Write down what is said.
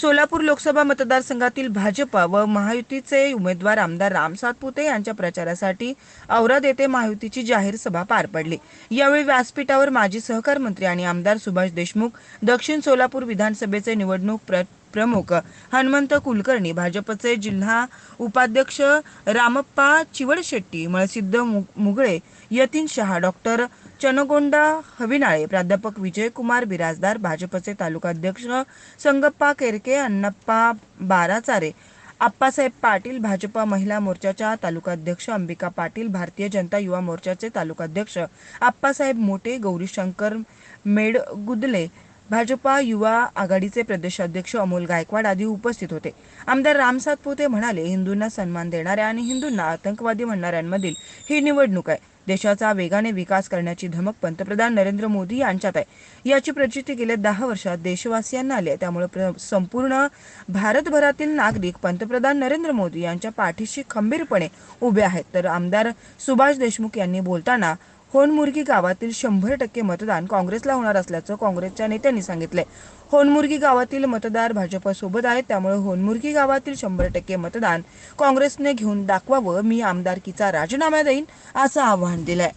सोलापूर लोकसभा मतदारसंघातील भाजपा व महायुतीचे उमेदवार आमदार राम सातपुते यांच्या प्रचारासाठी औराद येथे महायुतीची जाहीर सभा पार पडली. यावेळी व्यासपीठावर माजी सहकार मंत्री आणि आमदार सुभाष देशमुख दक्षिण सोलापूर विधानसभेचे निवडणूक प्र प्रमुख हनुमंत कुलकर्णी भाजपचे जिल्हा उपाध्यक्ष रामप्पा चिवडशेट्टी मळसिद्ध मु- मुगळे यतीन शहा डॉक्टर चनगोंडा हविनाळे प्राध्यापक विजयकुमार बिराजदार भाजपचे तालुकाध्यक्ष संगप्पा केरके अण्णप्पा बाराचारे आप्पासाहेब पाटील भाजपा महिला मोर्चाच्या तालुकाध्यक्ष अंबिका पाटील भारतीय जनता युवा मोर्चाचे तालुकाध्यक्ष आप्पासाहेब मोटे गौरीशंकर मेडगुदले भाजपा युवा आघाडीचे प्रदेशाध्यक्ष अमोल गायकवाड आदी उपस्थित होते. आमदार राम सातपुते म्हणाले हिंदूंना सन्मान देणाऱ्या आणि हिंदूंना आतंकवादी म्हणणाऱ्यांमधील ही निवडणूक आहे. देशाचा वेगाने विकास करण्याची धमक पंतप्रधान नरेंद्र मोदी यांच्यात आहे. याची प्रचिती गेल्या दहा वर्षात देशवासियांना आली आहे. त्यामुळे संपूर्ण भारतभरातील नागरिक पंतप्रधान नरेंद्र मोदी यांच्या पाठीशी खंबीरपणे उभे आहेत. तर आमदार सुभाष देशमुख यांनी बोलताना होनमुर्गी गावातील शंभर टक्के मतदान काँग्रेसला होणार असल्याचं काँग्रेसच्या नेत्यांनी सांगितलंय. होनमुर्गी गावातील मतदार भाजपसोबत आहेत त्यामुळे होनमुर्गी गावातील शंभर टक्के मतदान काँग्रेसने घेऊन दाखवावं मी आमदारकीचा राजीनामा देईन असं आव्हान दिलंय.